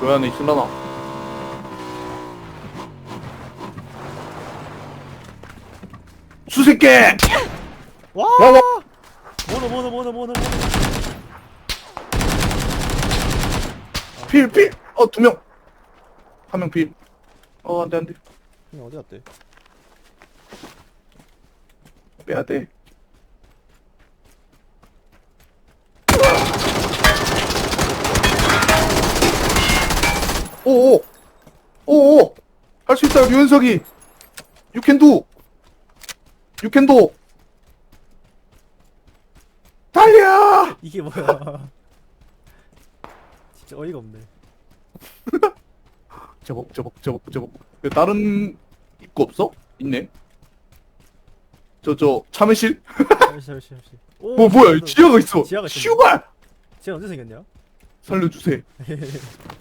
그 안에 있을라나? 수새끼! 와! 와, 와. 모노 모노 모노 모노 필, 필! 어, 두 명! 한 명 필. 어, 안 돼, 안 돼. 형 어디 갔대? 빼야 돼. 오오! 오오! 할 수 있다, 류현석이! Can do! 달려! 이게 뭐야 진짜 어이가 없네 저벅, 저벅, 저벅, 저벅. 그 다른 입구 없어? 있네. 저, 저, 참외실? 잠시 잠시 잠시 오, 뭐, 뭐야, 지하가 있어! 지하가 있어 슈발! 지하 언제 생겼냐? 살려주세요.